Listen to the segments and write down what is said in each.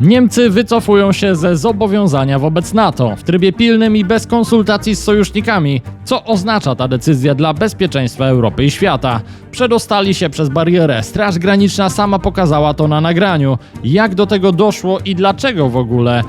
Niemcy wycofują się ze zobowiązania wobec NATO w trybie pilnym i bez konsultacji z sojusznikami. Co oznacza ta decyzja dla bezpieczeństwa Europy i świata? Przedostali się przez barierę. Straż Graniczna sama pokazała to na nagraniu. Jak do tego doszło i dlaczego w ogóle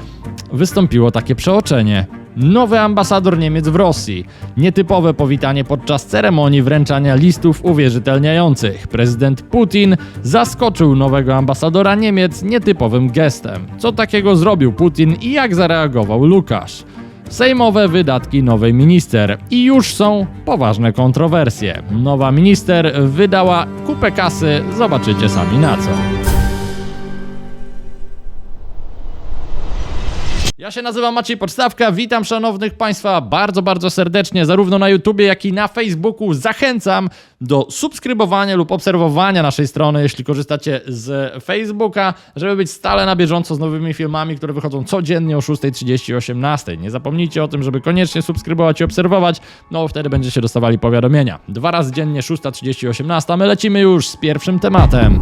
wystąpiło takie przeoczenie? Nowy ambasador Niemiec w Rosji. Nietypowe powitanie podczas ceremonii wręczania listów uwierzytelniających. Prezydent Putin zaskoczył nowego ambasadora Niemiec nietypowym gestem. Co takiego zrobił Putin i jak zareagował Lukasz? Sejmowe wydatki nowej minister i już są poważne kontrowersje. Nowa minister wydała kupę kasy, zobaczycie sami na co. Ja się nazywam Maciej Podstawka, witam szanownych Państwa bardzo, bardzo serdecznie, zarówno na YouTubie, jak i na Facebooku. Zachęcam do subskrybowania lub obserwowania naszej strony, jeśli korzystacie z Facebooka, żeby być stale na bieżąco z nowymi filmami, które wychodzą codziennie o 6.30 i 18.00. Nie zapomnijcie o tym, żeby koniecznie subskrybować i obserwować, no wtedy będziecie dostawali powiadomienia. Dwa razy dziennie, 6.30 i 18.00. My lecimy już z pierwszym tematem.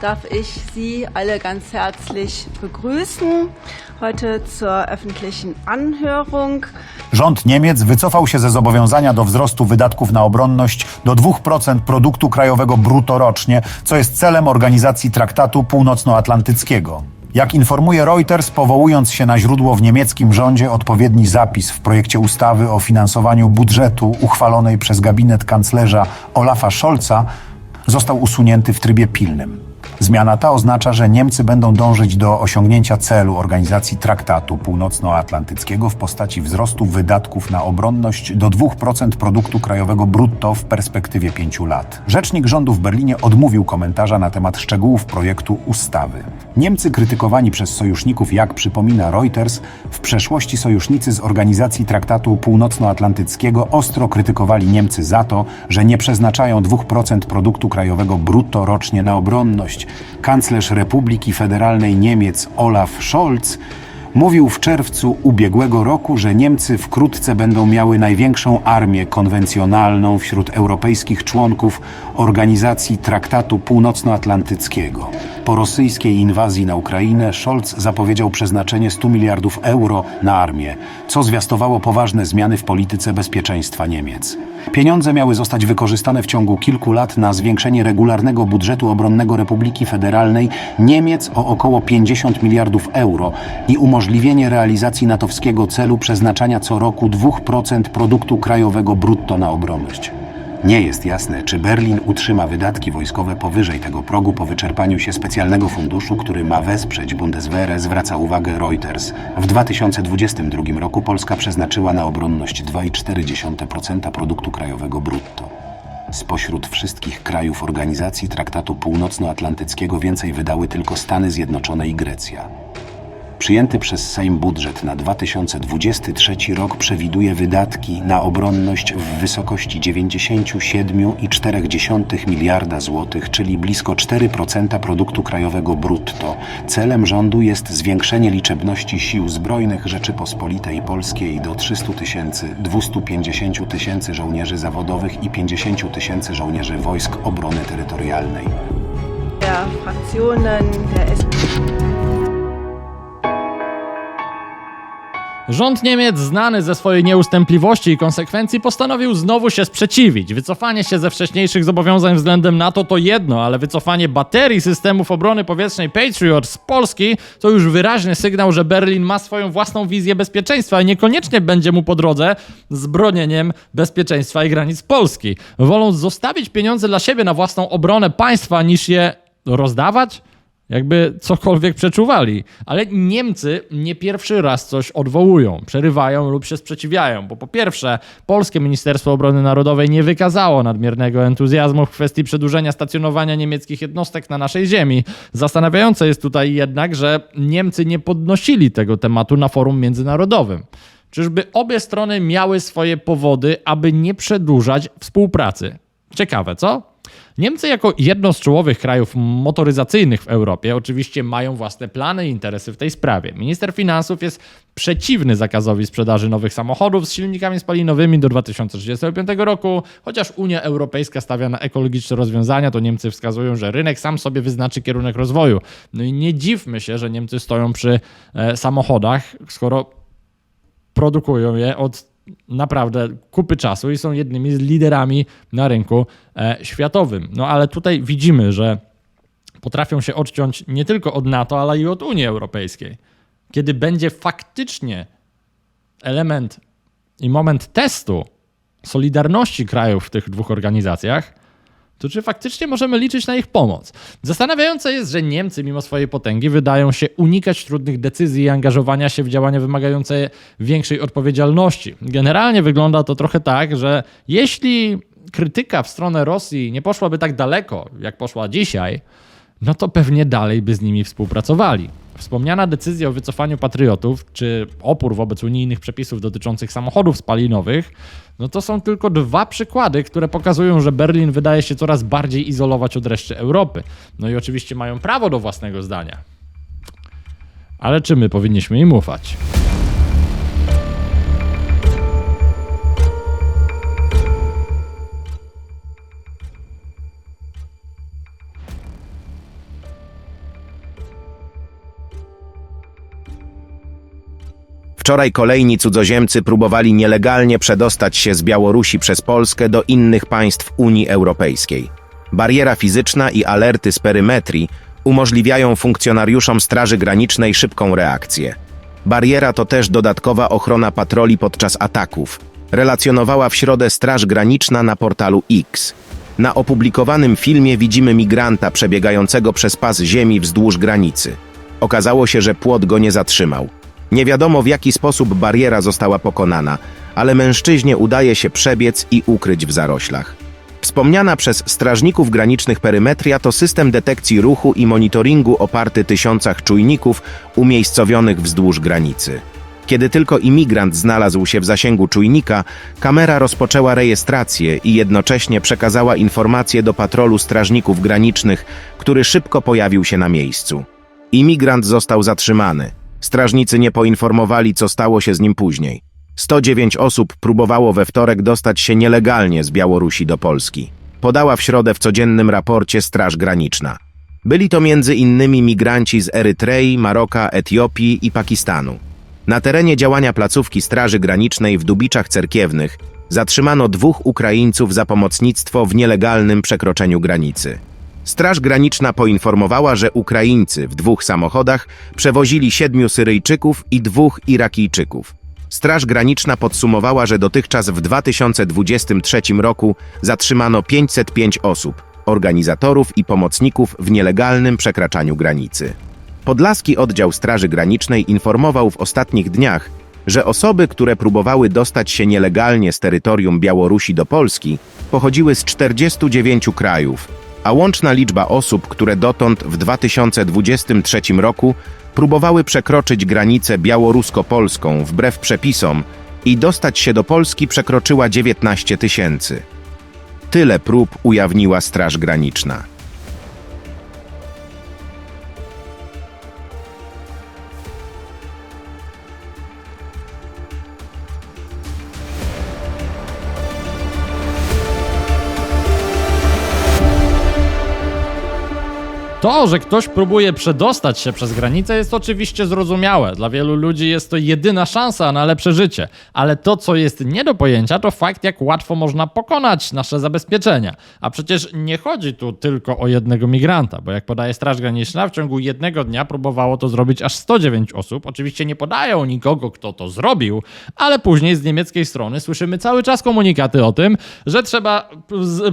Darf ich Sie alle ganz herzlich begrüßen heute zur öffentlichen Anhörung. Rząd Niemiec wycofał się ze zobowiązania do wzrostu wydatków na obronność do 2% produktu krajowego brutto rocznie, co jest celem organizacji Traktatu Północnoatlantyckiego. Jak informuje Reuters, powołując się na źródło w niemieckim rządzie, odpowiedni zapis w projekcie ustawy o finansowaniu budżetu uchwalonej przez gabinet kanclerza Olafa Scholza został usunięty w trybie pilnym. Zmiana ta oznacza, że Niemcy będą dążyć do osiągnięcia celu organizacji Traktatu Północnoatlantyckiego w postaci wzrostu wydatków na obronność do 2% produktu krajowego brutto w perspektywie pięciu lat. Rzecznik rządu w Berlinie odmówił komentarza na temat szczegółów projektu ustawy. Niemcy krytykowani przez sojuszników, jak przypomina Reuters, w przeszłości sojusznicy z organizacji Traktatu Północnoatlantyckiego ostro krytykowali Niemcy za to, że nie przeznaczają 2% produktu krajowego brutto rocznie na obronność. Kanclerz Republiki Federalnej Niemiec Olaf Scholz mówił w czerwcu ubiegłego roku, że Niemcy wkrótce będą miały największą armię konwencjonalną wśród europejskich członków Organizacji Traktatu Północnoatlantyckiego. Po rosyjskiej inwazji na Ukrainę Scholz zapowiedział przeznaczenie 100 miliardów euro na armię, co zwiastowało poważne zmiany w polityce bezpieczeństwa Niemiec. Pieniądze miały zostać wykorzystane w ciągu kilku lat na zwiększenie regularnego budżetu obronnego Republiki Federalnej Niemiec o około 50 miliardów euro i umożliwienie realizacji natowskiego celu przeznaczania co roku 2% produktu krajowego brutto na obronność. Nie jest jasne, czy Berlin utrzyma wydatki wojskowe powyżej tego progu po wyczerpaniu się specjalnego funduszu, który ma wesprzeć Bundeswehrę, zwraca uwagę Reuters. W 2022 roku Polska przeznaczyła na obronność 2,4% produktu krajowego brutto. Spośród wszystkich krajów organizacji Traktatu Północnoatlantyckiego więcej wydały tylko Stany Zjednoczone i Grecja. Przyjęty przez Sejm budżet na 2023 rok przewiduje wydatki na obronność w wysokości 97,4 miliarda złotych, czyli blisko 4% produktu krajowego brutto. Celem rządu jest zwiększenie liczebności sił zbrojnych Rzeczypospolitej Polskiej do 300 tysięcy, 250 tysięcy żołnierzy zawodowych i 50 tysięcy żołnierzy wojsk obrony terytorialnej. Der Fraktionen der. Rząd Niemiec, znany ze swojej nieustępliwości i konsekwencji, postanowił znowu się sprzeciwić. Wycofanie się ze wcześniejszych zobowiązań względem NATO to jedno, ale wycofanie baterii systemów obrony powietrznej Patriot z Polski to już wyraźny sygnał, że Berlin ma swoją własną wizję bezpieczeństwa i niekoniecznie będzie mu po drodze z bronieniem bezpieczeństwa i granic Polski. Wolą zostawić pieniądze dla siebie na własną obronę państwa niż je rozdawać? Jakby cokolwiek przeczuwali. Ale Niemcy nie pierwszy raz coś odwołują, przerywają lub się sprzeciwiają, bo po pierwsze, polskie Ministerstwo Obrony Narodowej nie wykazało nadmiernego entuzjazmu w kwestii przedłużenia stacjonowania niemieckich jednostek na naszej ziemi. Zastanawiające jest tutaj jednak, że Niemcy nie podnosili tego tematu na forum międzynarodowym. Czyżby obie strony miały swoje powody, aby nie przedłużać współpracy? Ciekawe, co? Niemcy, jako jedno z czołowych krajów motoryzacyjnych w Europie, oczywiście mają własne plany i interesy w tej sprawie. Minister finansów jest przeciwny zakazowi sprzedaży nowych samochodów z silnikami spalinowymi do 2035 roku. Chociaż Unia Europejska stawia na ekologiczne rozwiązania, to Niemcy wskazują, że rynek sam sobie wyznaczy kierunek rozwoju. No i nie dziwmy się, że Niemcy stoją przy e, samochodach, skoro produkują je od naprawdę kupy czasu i są jednymi z liderami na rynku e, światowym. No ale tutaj widzimy, że potrafią się odciąć nie tylko od NATO, ale i od Unii Europejskiej. Kiedy będzie faktycznie element i moment testu solidarności krajów w tych dwóch organizacjach, to czy faktycznie możemy liczyć na ich pomoc? Zastanawiające jest, że Niemcy, mimo swojej potęgi, wydają się unikać trudnych decyzji i angażowania się w działania wymagające większej odpowiedzialności. Generalnie wygląda to trochę tak, że jeśli krytyka w stronę Rosji nie poszłaby tak daleko, jak poszła dzisiaj, no to pewnie dalej by z nimi współpracowali. Wspomniana decyzja o wycofaniu patriotów, czy opór wobec unijnych przepisów dotyczących samochodów spalinowych, no to są tylko dwa przykłady, które pokazują, że Berlin wydaje się coraz bardziej izolować od reszty Europy. No i oczywiście mają prawo do własnego zdania. Ale czy my powinniśmy im ufać? Wczoraj kolejni cudzoziemcy próbowali nielegalnie przedostać się z Białorusi przez Polskę do innych państw Unii Europejskiej. Bariera fizyczna i alerty z perymetrii umożliwiają funkcjonariuszom Straży Granicznej szybką reakcję. Bariera to też dodatkowa ochrona patroli podczas ataków, relacjonowała w środę Straż Graniczna na portalu X. Na opublikowanym filmie widzimy migranta przebiegającego przez pas ziemi wzdłuż granicy. Okazało się, że płot go nie zatrzymał. Nie wiadomo w jaki sposób bariera została pokonana, ale mężczyźnie udaje się przebiec i ukryć w zaroślach. Wspomniana przez strażników granicznych perymetria to system detekcji ruchu i monitoringu oparty tysiącach czujników umiejscowionych wzdłuż granicy. Kiedy tylko imigrant znalazł się w zasięgu czujnika, kamera rozpoczęła rejestrację i jednocześnie przekazała informacje do patrolu strażników granicznych, który szybko pojawił się na miejscu. Imigrant został zatrzymany. Strażnicy nie poinformowali, co stało się z nim później. 109 osób próbowało we wtorek dostać się nielegalnie z Białorusi do Polski. Podała w środę w codziennym raporcie Straż Graniczna. Byli to między innymi migranci z Erytrei, Maroka, Etiopii i Pakistanu. Na terenie działania placówki Straży Granicznej w Dubiczach Cerkiewnych zatrzymano dwóch Ukraińców za pomocnictwo w nielegalnym przekroczeniu granicy. Straż Graniczna poinformowała, że Ukraińcy w dwóch samochodach przewozili siedmiu Syryjczyków i dwóch Irakijczyków. Straż Graniczna podsumowała, że dotychczas w 2023 roku zatrzymano 505 osób, organizatorów i pomocników w nielegalnym przekraczaniu granicy. Podlaski Oddział Straży Granicznej informował w ostatnich dniach, że osoby, które próbowały dostać się nielegalnie z terytorium Białorusi do Polski, pochodziły z 49 krajów, a łączna liczba osób, które dotąd w 2023 roku próbowały przekroczyć granicę białorusko-polską wbrew przepisom i dostać się do Polski przekroczyła 19 tysięcy. Tyle prób ujawniła Straż Graniczna. To, że ktoś próbuje przedostać się przez granicę jest oczywiście zrozumiałe. Dla wielu ludzi jest to jedyna szansa na lepsze życie. Ale to, co jest nie do pojęcia, to fakt, jak łatwo można pokonać nasze zabezpieczenia. A przecież nie chodzi tu tylko o jednego migranta, bo jak podaje Straż Graniczna, w ciągu jednego dnia próbowało to zrobić aż 109 osób. Oczywiście nie podają nikogo, kto to zrobił, ale później z niemieckiej strony słyszymy cały czas komunikaty o tym, że trzeba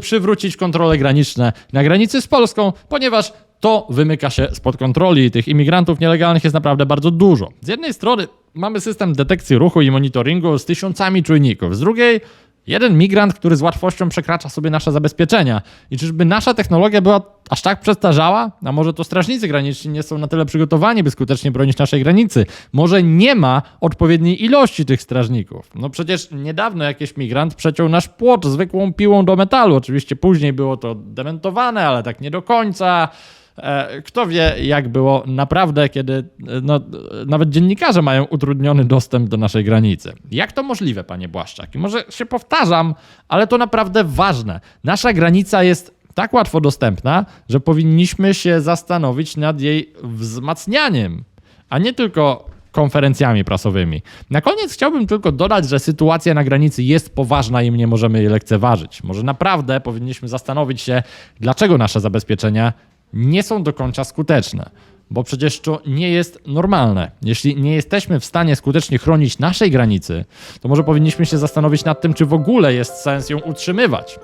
przywrócić kontrole graniczne na granicy z Polską, ponieważ to wymyka się spod kontroli. Tych imigrantów nielegalnych jest naprawdę bardzo dużo. Z jednej strony mamy system detekcji ruchu i monitoringu z tysiącami czujników, z drugiej Jeden migrant, który z łatwością przekracza sobie nasze zabezpieczenia. I czyżby nasza technologia była aż tak przestarzała? A może to strażnicy graniczni nie są na tyle przygotowani, by skutecznie bronić naszej granicy? Może nie ma odpowiedniej ilości tych strażników? No przecież niedawno jakiś migrant przeciął nasz płot zwykłą piłą do metalu. Oczywiście później było to dementowane, ale tak nie do końca. E, Kto wie, jak było naprawdę, kiedy e, no, nawet dziennikarze mają utrudniony dostęp do naszej granicy. Jak to możliwe, panie Błaszczak? I może się powtarzam, ale to naprawdę ważne. Nasza granica jest tak łatwo dostępna, że powinniśmy się zastanowić nad jej wzmacnianiem, a nie tylko konferencjami prasowymi. Na koniec chciałbym tylko dodać, że sytuacja na granicy jest poważna i nie możemy jej lekceważyć. Może naprawdę powinniśmy zastanowić się, dlaczego nasze zabezpieczenia nie są do końca skuteczne. Bo przecież to nie jest normalne. Jeśli nie jesteśmy w stanie skutecznie chronić naszej granicy, to może powinniśmy się zastanowić nad tym, czy w ogóle jest sens ją utrzymywać.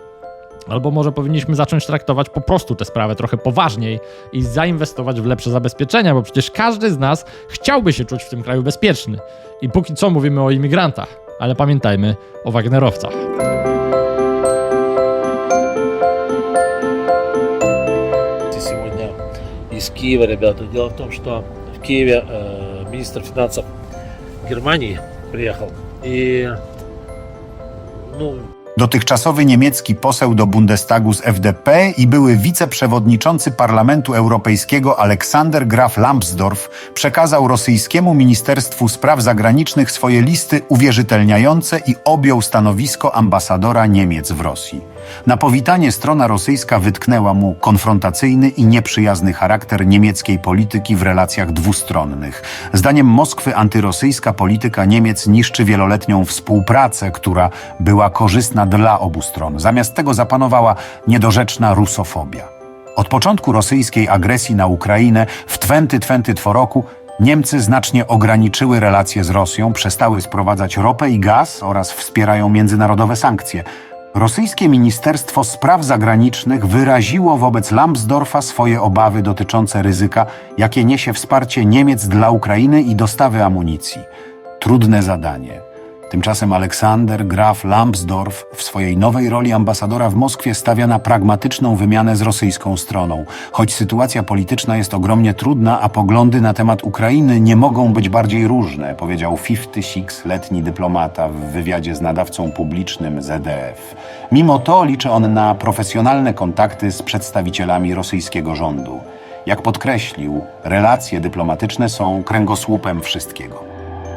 Albo może powinniśmy zacząć traktować po prostu tę sprawę trochę poważniej i zainwestować w lepsze zabezpieczenia, bo przecież każdy z nas chciałby się czuć w tym kraju bezpieczny. I póki co mówimy o imigrantach, ale pamiętajmy o Wagnerowcach. из Киева, ребята. Дело в том, что в Киеве э, министр финансов Германии приехал. И, ну, Dotychczasowy niemiecki poseł do Bundestagu z FDP i były wiceprzewodniczący Parlamentu Europejskiego Aleksander Graf Lambsdorff przekazał rosyjskiemu Ministerstwu Spraw Zagranicznych swoje listy uwierzytelniające i objął stanowisko ambasadora Niemiec w Rosji. Na powitanie strona rosyjska wytknęła mu konfrontacyjny i nieprzyjazny charakter niemieckiej polityki w relacjach dwustronnych. Zdaniem Moskwy antyrosyjska polityka Niemiec niszczy wieloletnią współpracę, która była korzystna dla obu stron. Zamiast tego zapanowała niedorzeczna rusofobia. Od początku rosyjskiej agresji na Ukrainę w 2022 roku Niemcy znacznie ograniczyły relacje z Rosją, przestały sprowadzać ropę i gaz oraz wspierają międzynarodowe sankcje. Rosyjskie Ministerstwo Spraw Zagranicznych wyraziło wobec Lambsdorfa swoje obawy dotyczące ryzyka, jakie niesie wsparcie Niemiec dla Ukrainy i dostawy amunicji. Trudne zadanie. Tymczasem Aleksander Graf Lambsdorff w swojej nowej roli ambasadora w Moskwie stawia na pragmatyczną wymianę z rosyjską stroną. Choć sytuacja polityczna jest ogromnie trudna, a poglądy na temat Ukrainy nie mogą być bardziej różne, powiedział 56-letni dyplomata w wywiadzie z nadawcą publicznym ZDF. Mimo to liczy on na profesjonalne kontakty z przedstawicielami rosyjskiego rządu. Jak podkreślił, relacje dyplomatyczne są kręgosłupem wszystkiego.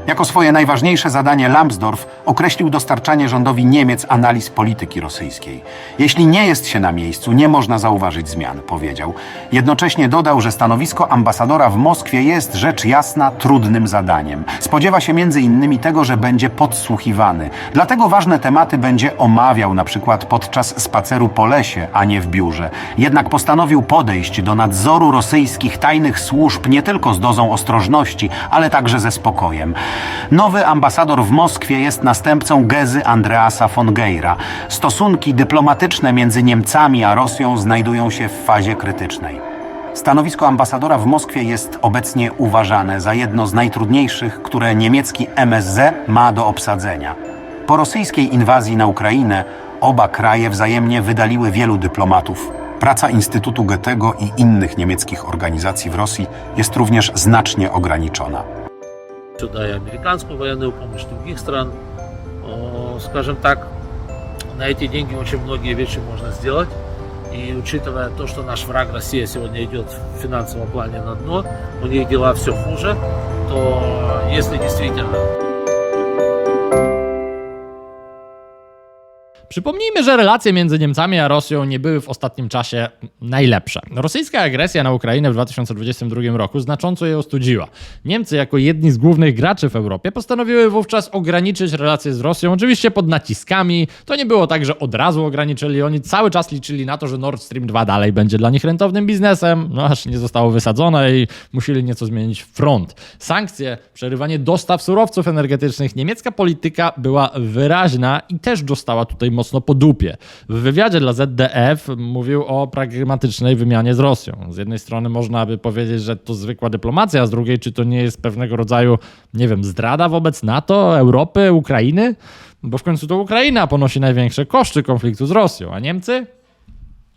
Jako swoje najważniejsze zadanie Lambsdorff określił dostarczanie rządowi Niemiec analiz polityki rosyjskiej. Jeśli nie jest się na miejscu, nie można zauważyć zmian, powiedział. Jednocześnie dodał, że stanowisko ambasadora w Moskwie jest rzecz jasna trudnym zadaniem. Spodziewa się między innymi tego, że będzie podsłuchiwany. Dlatego ważne tematy będzie omawiał na przykład podczas spaceru po lesie, a nie w biurze. Jednak postanowił podejść do nadzoru rosyjskich tajnych służb nie tylko z dozą ostrożności, ale także ze spokojem. Nowy ambasador w Moskwie jest następcą Gezy Andreasa von Geira. Stosunki dyplomatyczne między Niemcami a Rosją znajdują się w fazie krytycznej. Stanowisko ambasadora w Moskwie jest obecnie uważane za jedno z najtrudniejszych, które niemiecki MSZ ma do obsadzenia. Po rosyjskiej inwazji na Ukrainę oba kraje wzajemnie wydaliły wielu dyplomatów. Praca Instytutu Goethego i innych niemieckich organizacji w Rosji jest również znacznie ograniczona. Сюда и американскую военную помощь других стран. Скажем так, на эти деньги очень многие вещи можно сделать. И учитывая то, что наш враг Россия сегодня идет в финансовом плане на дно, у них дела все хуже, то если действительно Przypomnijmy, że relacje między Niemcami a Rosją nie były w ostatnim czasie najlepsze. Rosyjska agresja na Ukrainę w 2022 roku znacząco je ostudziła. Niemcy, jako jedni z głównych graczy w Europie, postanowiły wówczas ograniczyć relacje z Rosją, oczywiście pod naciskami. To nie było tak, że od razu ograniczyli, oni cały czas liczyli na to, że Nord Stream 2 dalej będzie dla nich rentownym biznesem, no aż nie zostało wysadzone i musieli nieco zmienić front. Sankcje, przerywanie dostaw surowców energetycznych, niemiecka polityka była wyraźna i też dostała tutaj mocno mocno po dupie. W wywiadzie dla ZDF mówił o pragmatycznej wymianie z Rosją. Z jednej strony można by powiedzieć, że to zwykła dyplomacja, a z drugiej, czy to nie jest pewnego rodzaju, nie wiem, zdrada wobec NATO, Europy, Ukrainy? Bo w końcu to Ukraina ponosi największe koszty konfliktu z Rosją, a Niemcy?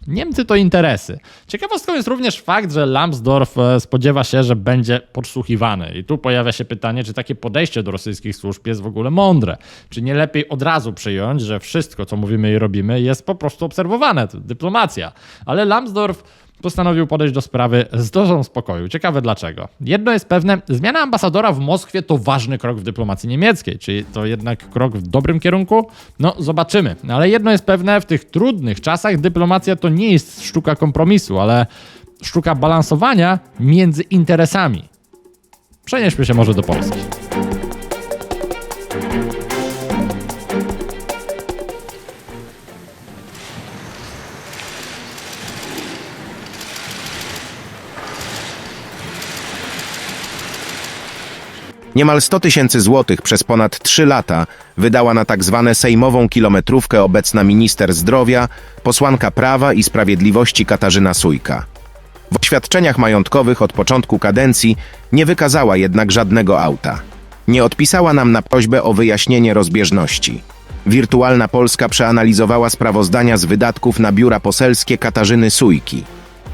Niemcy to interesy. Ciekawostką jest również fakt, że Lambsdorff e, spodziewa się, że będzie podsłuchiwany. I tu pojawia się pytanie, czy takie podejście do rosyjskich służb jest w ogóle mądre. Czy nie lepiej od razu przyjąć, że wszystko, co mówimy i robimy, jest po prostu obserwowane. To dyplomacja. Ale Lambsdorff postanowił podejść do sprawy z dozą spokoju. Ciekawe dlaczego. Jedno jest pewne, zmiana ambasadora w Moskwie to ważny krok w dyplomacji niemieckiej. Czy to jednak krok w dobrym kierunku? No, zobaczymy. Ale jedno jest pewne, w tych trudnych czasach dyplomacja to nie jest sztuka kompromisu, ale sztuka balansowania między interesami. Przenieśmy się może do Polski. Niemal 100 tysięcy złotych przez ponad 3 lata wydała na tak zwane sejmową kilometrówkę obecna minister zdrowia, posłanka Prawa i Sprawiedliwości Katarzyna Sujka. W oświadczeniach majątkowych od początku kadencji nie wykazała jednak żadnego auta. Nie odpisała nam na prośbę o wyjaśnienie rozbieżności. Wirtualna Polska przeanalizowała sprawozdania z wydatków na biura poselskie Katarzyny Sujki.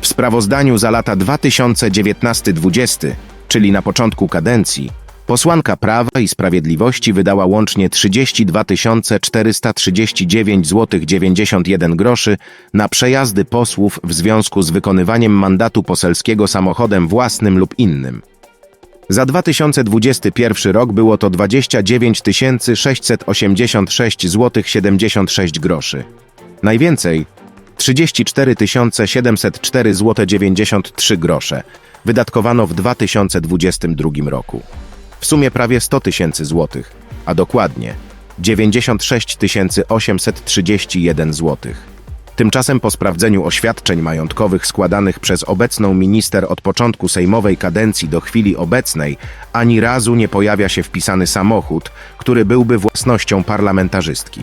W sprawozdaniu za lata 2019-20, czyli na początku kadencji, posłanka Prawa i Sprawiedliwości wydała łącznie 32 439 zł 91 groszy na przejazdy posłów w związku z wykonywaniem mandatu poselskiego samochodem własnym lub innym. Za 2021 rok było to 29 686 zł 76 groszy. Najwięcej 34 704 zł 93 grosze wydatkowano w 2022 roku. W sumie prawie 100 tysięcy złotych, a dokładnie 96 831 złotych. Tymczasem po sprawdzeniu oświadczeń majątkowych składanych przez obecną minister od początku sejmowej kadencji do chwili obecnej, ani razu nie pojawia się wpisany samochód, który byłby własnością parlamentarzystki.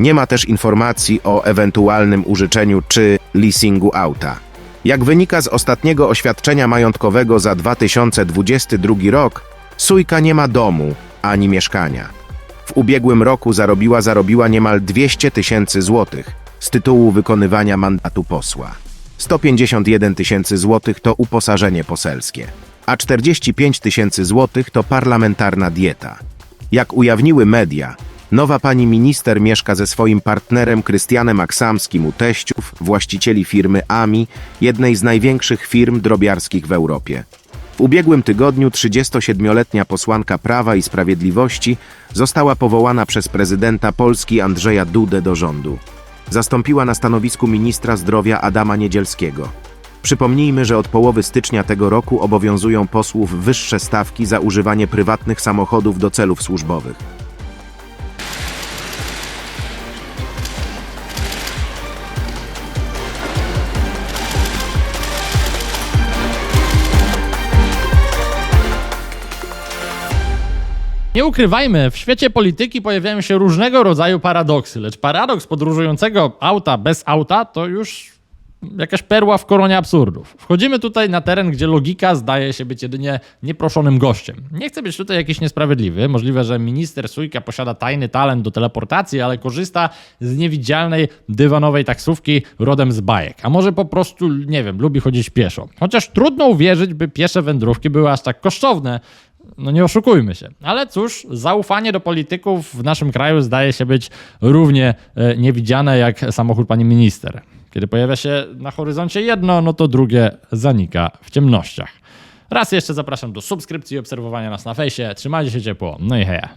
Nie ma też informacji o ewentualnym użyczeniu czy leasingu auta. Jak wynika z ostatniego oświadczenia majątkowego za 2022 rok, Sujka nie ma domu ani mieszkania. W ubiegłym roku zarobiła zarobiła niemal 200 tysięcy złotych z tytułu wykonywania mandatu posła. 151 tysięcy złotych to uposażenie poselskie, a 45 tysięcy złotych to parlamentarna dieta. Jak ujawniły media, nowa pani minister mieszka ze swoim partnerem Krystianem Aksamskim u teściów, właścicieli firmy AMI, jednej z największych firm drobiarskich w Europie. W ubiegłym tygodniu 37-letnia posłanka Prawa i Sprawiedliwości została powołana przez prezydenta Polski Andrzeja Dudę do rządu. Zastąpiła na stanowisku ministra zdrowia Adama Niedzielskiego. Przypomnijmy, że od połowy stycznia tego roku obowiązują posłów wyższe stawki za używanie prywatnych samochodów do celów służbowych. Nie ukrywajmy, w świecie polityki pojawiają się różnego rodzaju paradoksy, lecz paradoks podróżującego auta bez auta to już jakaś perła w koronie absurdów. Wchodzimy tutaj na teren, gdzie logika zdaje się być jedynie nieproszonym gościem. Nie chcę być tutaj jakiś niesprawiedliwy. Możliwe, że minister Sujka posiada tajny talent do teleportacji, ale korzysta z niewidzialnej dywanowej taksówki rodem z bajek. A może po prostu, nie wiem, lubi chodzić pieszo. Chociaż trudno uwierzyć, by piesze wędrówki były aż tak kosztowne. No nie oszukujmy się. Ale cóż, zaufanie do polityków w naszym kraju zdaje się być równie e, niewidziane jak samochód pani minister. Kiedy pojawia się na horyzoncie jedno, no to drugie zanika w ciemnościach. Raz jeszcze zapraszam do subskrypcji i obserwowania nas na fejsie. Trzymajcie się ciepło. No i heja.